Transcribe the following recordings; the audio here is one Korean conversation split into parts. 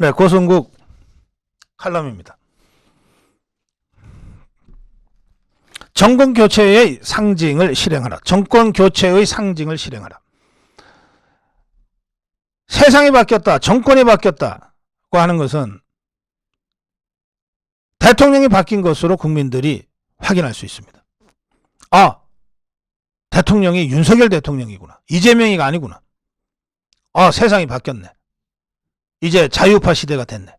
네, 고성국 칼럼입니다. 정권 교체의 상징을 실행하라. 정권 교체의 상징을 실행하라. 세상이 바뀌었다. 정권이 바뀌었다고 하는 것은 대통령이 바뀐 것으로 국민들이 확인할 수 있습니다. 아, 대통령이 윤석열 대통령이구나. 이재명이가 아니구나. 아, 세상이 바뀌었네. 이제 자유파 시대가 됐네.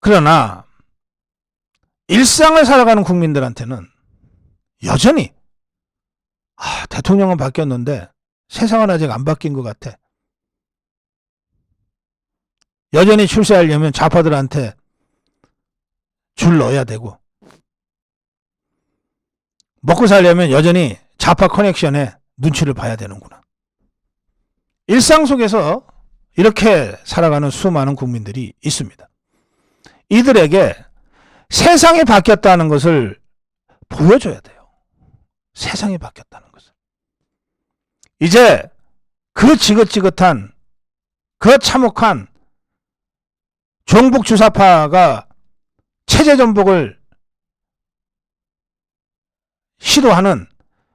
그러나 일상을 살아가는 국민들한테는 여전히 아, 대통령은 바뀌었는데 세상은 아직 안 바뀐 것 같아. 여전히 출세하려면 좌파들한테 줄 넣어야 되고 먹고 살려면 여전히 좌파 커넥션에 눈치를 봐야 되는구나. 일상 속에서 이렇게 살아가는 수많은 국민들이 있습니다. 이들에게 세상이 바뀌었다는 것을 보여줘야 돼요. 세상이 바뀌었다는 것을. 이제 그 지긋지긋한, 그 참혹한 종북 주사파가 체제 전복을 시도하는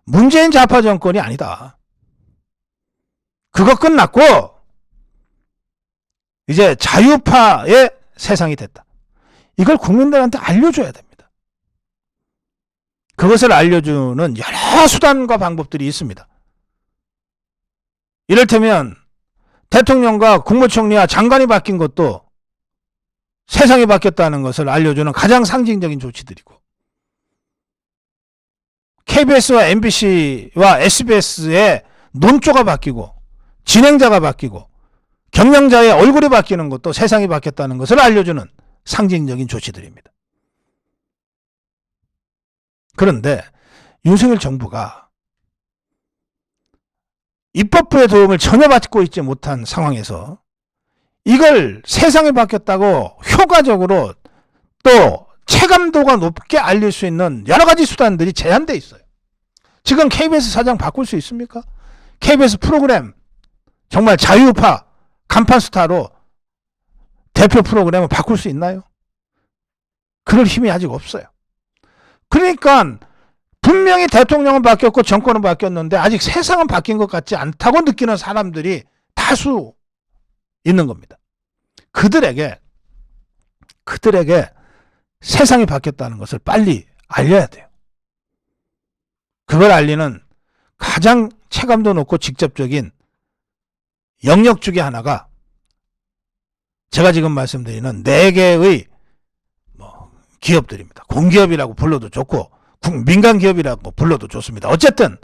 문재인 좌파 정권이 아니다. 그거 끝났고 이제 자유파의 세상이 됐다. 이걸 국민들한테 알려줘야 됩니다. 그것을 알려주는 여러 수단과 방법들이 있습니다. 이를테면 대통령과 국무총리와 장관이 바뀐 것도 세상이 바뀌었다는 것을 알려주는 가장 상징적인 조치들이고 KBS와 MBC와 SBS의 논조가 바뀌고 진행자가 바뀌고 경영자의 얼굴이 바뀌는 것도 세상이 바뀌었다는 것을 알려주는 상징적인 조치들입니다. 그런데 윤석열 정부가 입법부의 도움을 전혀 받고 있지 못한 상황에서 이걸 세상이 바뀌었다고 효과적으로 또 체감도가 높게 알릴 수 있는 여러 가지 수단들이 제한돼 있어요. 지금 KBS 사장 바꿀 수 있습니까? KBS 프로그램 정말 자유파 간판 스타로 대표 프로그램을 바꿀 수 있나요? 그럴 힘이 아직 없어요. 그러니까 분명히 대통령은 바뀌었고 정권은 바뀌었는데 아직 세상은 바뀐 것 같지 않다고 느끼는 사람들이 다수 있는 겁니다. 그들에게 그들에게 세상이 바뀌었다는 것을 빨리 알려야 돼요. 그걸 알리는 가장 체감도 높고 직접적인 영역 중에 하나가 제가 지금 말씀드리는 네 개의 뭐 기업들입니다. 공기업이라고 불러도 좋고 국- 민간 기업이라고 불러도 좋습니다. 어쨌든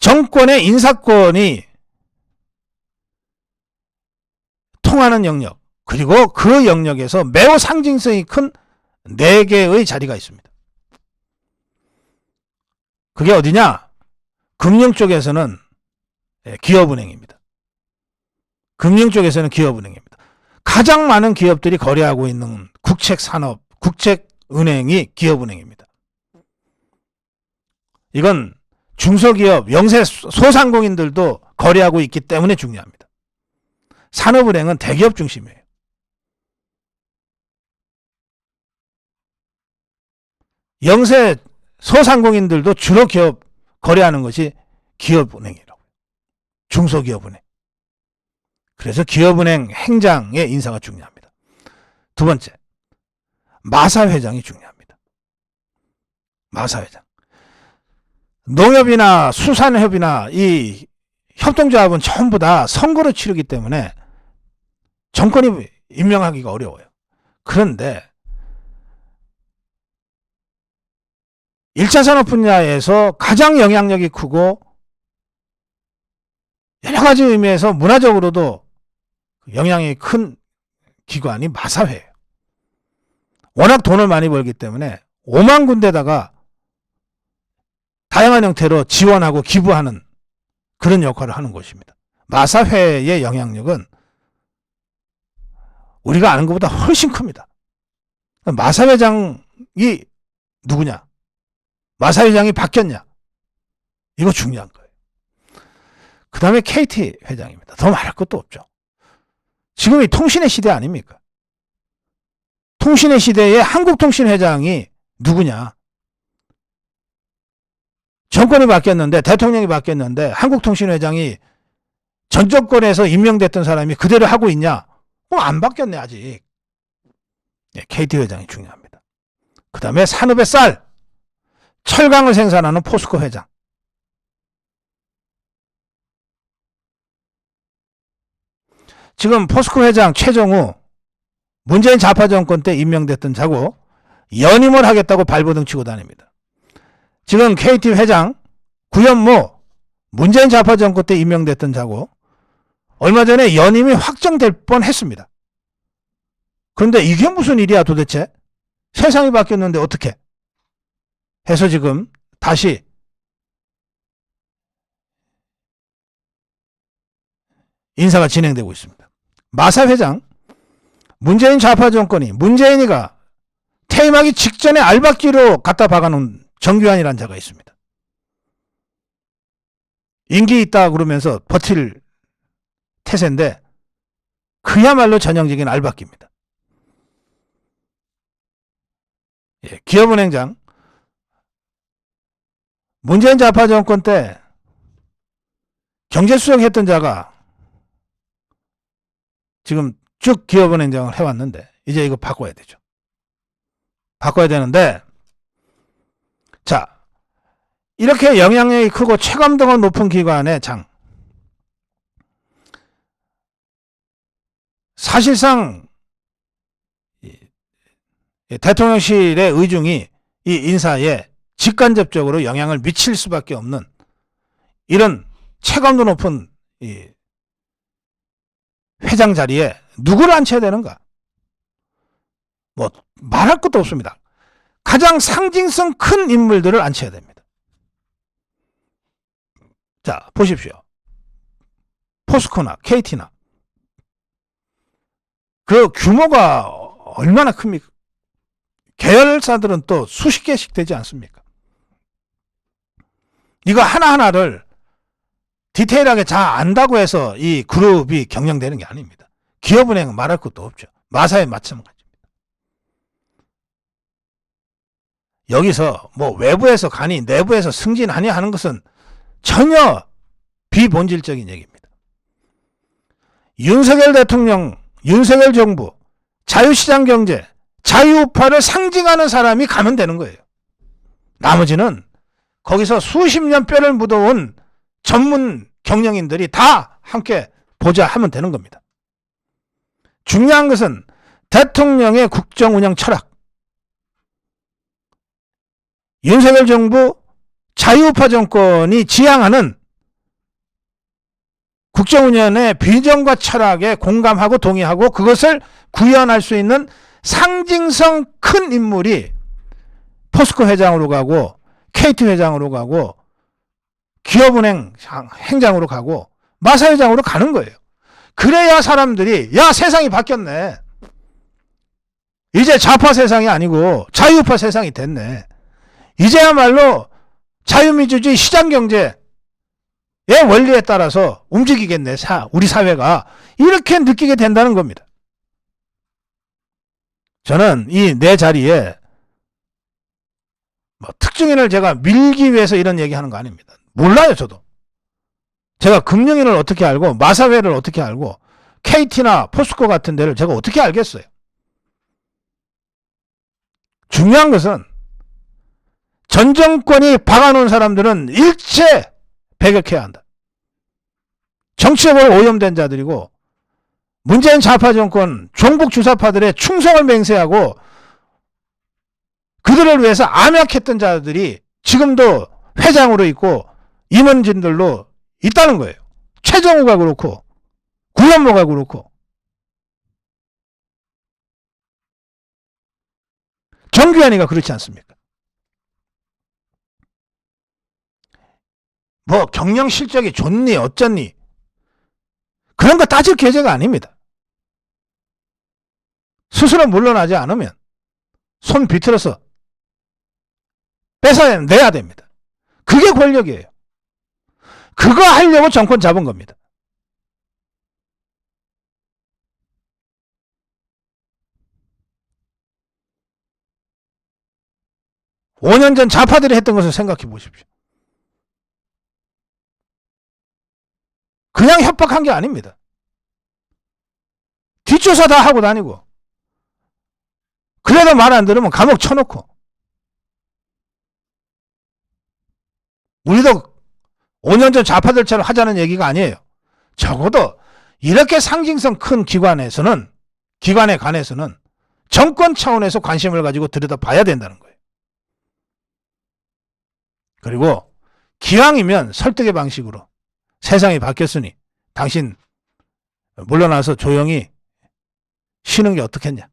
정권의 인사권이 통하는 영역 그리고 그 영역에서 매우 상징성이 큰 네 개의 자리가 있습니다. 그게 어디냐? 금융 쪽에서는 예, 기업은행입니다. 금융 쪽에서는 기업은행입니다. 가장 많은 기업들이 거래하고 있는 국책 산업, 국책 은행이 기업은행입니다. 이건 중소기업, 영세 소상공인들도 거래하고 있기 때문에 중요합니다. 산업은행은 대기업 중심이에요. 영세 소상공인들도 주로 기업 거래하는 것이 기업은행이라고. 중소기업은행. 그래서 기업은행 행장의 인사가 중요합니다. 두 번째, 마사 회장이 중요합니다. 마사 회장. 농협이나 수산협이나 이 협동조합은 전부 다 선거를 치르기 때문에 정권이 임명하기가 어려워요. 그런데 1차 산업 분야에서 가장 영향력이 크고 여러 가지 의미에서 문화적으로도 영향이 큰 기관이 마사회예요. 워낙 돈을 많이 벌기 때문에 5만 군데다가 다양한 형태로 지원하고 기부하는 그런 역할을 하는 곳입니다. 마사회의 영향력은 우리가 아는 것보다 훨씬 큽니다. 마사회장이 누구냐? 마사회장이 바뀌었냐? 이거 중요한 거예요. 그 다음에 KT 회장입니다. 더 말할 것도 없죠. 지금이 통신의 시대 아닙니까? 통신의 시대에 한국통신회장이 누구냐? 정권이 바뀌었는데 대통령이 바뀌었는데 한국통신회장이 전 정권에서 임명됐던 사람이 그대로 하고 있냐? 어, 안 바뀌었네 아직. 네, KT 회장이 중요합니다. 그 다음에 산업의 쌀, 철강을 생산하는 포스코 회장. 지금 포스코 회장 최정우 문재인 좌파 정권 때 임명됐던 자고 연임을 하겠다고 발버둥 치고 다닙니다. 지금 KT 회장 구현모 문재인 좌파 정권 때 임명됐던 자고 얼마 전에 연임이 확정될 뻔 했습니다. 그런데 이게 무슨 일이야 도대체? 세상이 바뀌었는데 어떻게? 해서 지금 다시 인사가 진행되고 있습니다. 마사 회장 문재인 좌파 정권이 문재인이가 퇴임하기 직전에 알박기로 갖다 박아놓은 정규환이라는 자가 있습니다. 인기 있다 그러면서 버틸 태세인데 그야말로 전형적인 알박기입니다. 예, 기업은행장 문재인 좌파 정권 때 경제수석 했던 자가 지금 쭉 기업은행장을 해왔는데 이제 이거 바꿔야 되죠. 바꿔야 되는데 자 이렇게 영향력이 크고 체감도가 높은 기관의 장 사실상 대통령실의 의중이 이 인사에 직간접적으로 영향을 미칠 수밖에 없는 이런 체감도 높은 이 회장 자리에 누구를 앉혀야 되는가? 뭐 말할 것도 없습니다. 가장 상징성 큰 인물들을 앉혀야 됩니다. 자, 보십시오. 포스코나 KT나 그 규모가 얼마나 큽니까? 계열사들은 또 수십 개씩 되지 않습니까? 이거 하나하나를 디테일하게 잘 안다고 해서 이 그룹이 경영되는 게 아닙니다. 기업은행은 말할 것도 없죠. 마사에 마찬가지입니다. 여기서 뭐 외부에서 가니 내부에서 승진하니 하는 것은 전혀 비본질적인 얘기입니다. 윤석열 대통령, 윤석열 정부, 자유시장 경제, 자유우파를 상징하는 사람이 가면 되는 거예요. 나머지는 거기서 수십 년 뼈를 묻어온 전문 경영인들이 다 함께 보자 하면 되는 겁니다. 중요한 것은 대통령의 국정 운영 철학, 윤석열 정부 자유우파 정권이 지향하는 국정운영의 비전과 철학에 공감하고 동의하고 그것을 구현할 수 있는 상징성 큰 인물이 포스코 회장으로 가고 KT 회장으로 가고 기업은행 행장으로 가고 마사 회장으로 가는 거예요. 그래야 사람들이 야 세상이 바뀌었네. 이제 좌파 세상이 아니고 자유파 세상이 됐네. 이제야말로 자유민주주의 시장경제의 원리에 따라서 움직이겠네, 사, 우리 사회가. 이렇게 느끼게 된다는 겁니다. 저는 이 내 자리에 뭐 특정인을 제가 밀기 위해서 이런 얘기 하는 거 아닙니다. 몰라요, 저도. 제가 금융인을 어떻게 알고, 마사회를 어떻게 알고, KT나 포스코 같은 데를 제가 어떻게 알겠어요? 중요한 것은 전 정권이 박아놓은 사람들은 일체 배격해야 한다. 정치적으로 오염된 자들이고 문재인 좌파 정권 종북 주사파들의 충성을 맹세하고 그들을 위해서 암약했던 자들이 지금도 회장으로 있고 임원진들로 있다는 거예요. 최정우가 그렇고 구현모가 그렇고 정규환이가 그렇지 않습니까? 뭐 경영 실적이 좋니 어쩌니 그런 거 따질 계제가 아닙니다. 스스로 물러나지 않으면 손 비틀어서 뺏어내야 됩니다. 그게 권력이에요. 그거 하려고 정권 잡은 겁니다. 5년 전 좌파들이 했던 것을 생각해 보십시오. 그냥 협박한 게 아닙니다. 뒷조사 다 하고 다니고 그래도 말 안 들으면 감옥 쳐놓고 우리도 5년 전 좌파들처럼 하자는 얘기가 아니에요. 적어도 이렇게 상징성 큰 기관에서는, 기관에 관해서는 정권 차원에서 관심을 가지고 들여다 봐야 된다는 거예요. 그리고 기왕이면 설득의 방식으로 세상이 바뀌었으니 당신 물러나서 조용히 쉬는 게 어떻겠냐.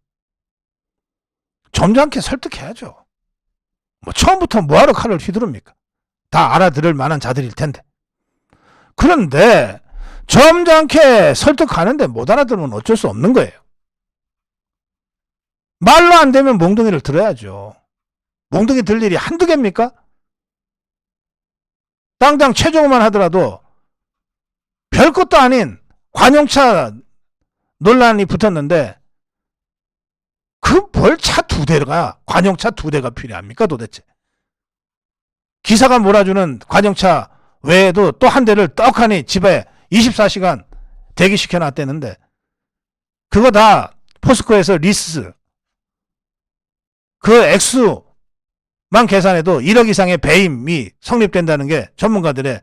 점잖게 설득해야죠. 뭐 처음부터 뭐하러 칼을 휘두릅니까? 다 알아들을 만한 자들일 텐데. 그런데 점잖게 설득하는데 못 알아들으면 어쩔 수 없는 거예요. 말로 안 되면 몽둥이를 들어야죠. 몽둥이 들 일이 한두 개입니까? 당장 최종만 하더라도 별것도 아닌 관용차 논란이 붙었는데 그뭘차두 대가 관용차 두 대가 필요합니까 도대체? 기사가 몰아주는 관용차 외에도 또 한 대를 떡하니 집에 24시간 대기시켜 놨대는데 그거 다 포스코에서 리스 그 액수만 계산해도 1억 이상의 배임이 성립된다는 게 전문가들의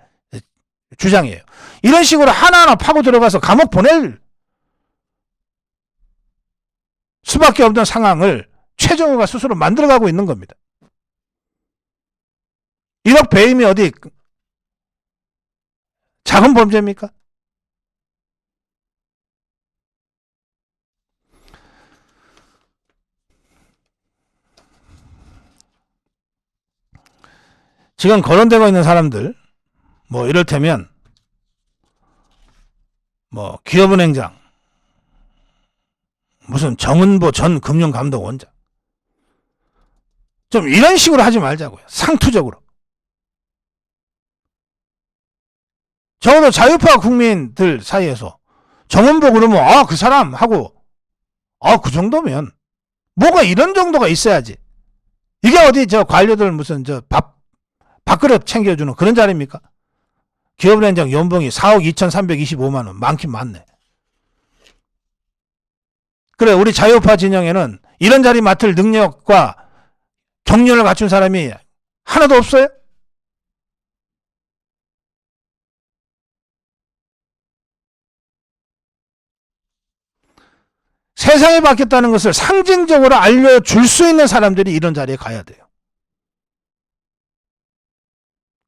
주장이에요. 이런 식으로 하나하나 파고 들어가서 감옥 보낼 수밖에 없는 상황을 최정우가 스스로 만들어가고 있는 겁니다. 1억 배임이 어디 작은 범죄입니까? 지금 거론되고 있는 사람들, 뭐 이를테면, 뭐 기업은행장, 무슨 정은보 전 금융감독원장, 좀 이런 식으로 하지 말자고요. 상투적으로. 적어도 자유파 국민들 사이에서 정은보 그러면 아 그 사람 하고 아 그 정도면 뭐가 이런 정도가 있어야지. 이게 어디 저 관료들 무슨 저 밥 밥그릇 챙겨주는 그런 자리입니까? 기업은행장 연봉이 4억 2,325만 원 많긴 많네. 그래 우리 자유파 진영에는 이런 자리 맡을 능력과 경륜을 갖춘 사람이 하나도 없어요? 세상이 바뀌었다는 것을 상징적으로 알려줄 수 있는 사람들이 이런 자리에 가야 돼요.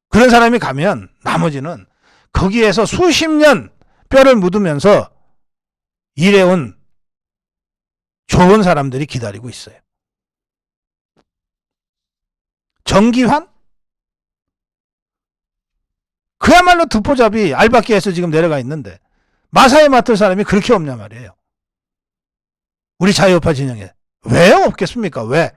그런 사람이 가면 나머지는 거기에서 수십 년 뼈를 묻으면서 일해온 좋은 사람들이 기다리고 있어요. 정기환? 그야말로 듣보잡이 알바끼에서 지금 내려가 있는데 마사에 맡을 사람이 그렇게 없냐 말이에요. 우리 자유파 진영에. 왜 없겠습니까? 왜?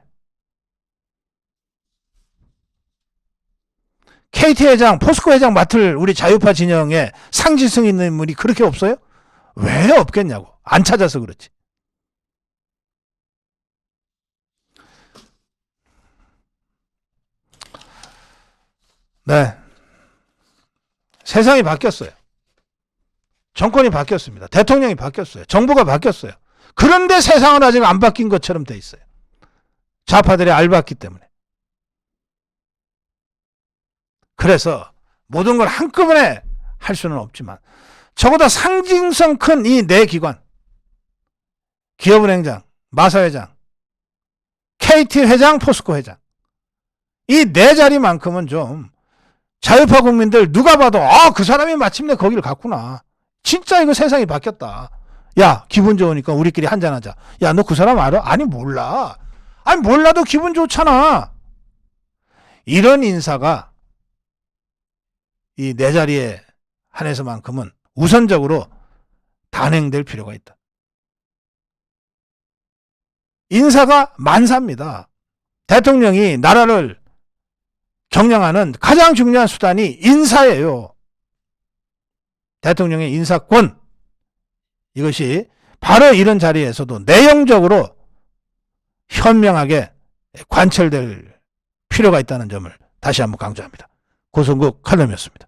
KT 회장, 포스코 회장 맡을 우리 자유파 진영에 상징성 있는 인물이 그렇게 없어요? 왜 없겠냐고. 안 찾아서 그렇지. 네. 세상이 바뀌었어요. 정권이 바뀌었습니다. 대통령이 바뀌었어요. 정부가 바뀌었어요. 그런데 세상은 아직 안 바뀐 것처럼 돼 있어요. 좌파들이 알봤기 때문에. 그래서 모든 걸 한꺼번에 할 수는 없지만 적어도 상징성 큰 이 네 기관 기업은행장, 마사회장, KT 회장, 포스코 회장 이 네 자리만큼은 좀 자유파 국민들 누가 봐도 아 그 사람이 마침내 거기를 갔구나. 진짜 이거 세상이 바뀌었다. 야 기분 좋으니까 우리끼리 한잔하자. 야 너 그 사람 알아? 아니 몰라. 아니 몰라도 기분 좋잖아. 이런 인사가 이네 자리에 한해서만큼은 우선적으로 단행될 필요가 있다. 인사가 만사입니다. 대통령이 나라를 경영하는 가장 중요한 수단이 인사예요. 대통령의 인사권. 이것이 바로 이런 자리에서도 내용적으로 현명하게 관철될 필요가 있다는 점을 다시 한번 강조합니다. 고성국 칼럼이었습니다.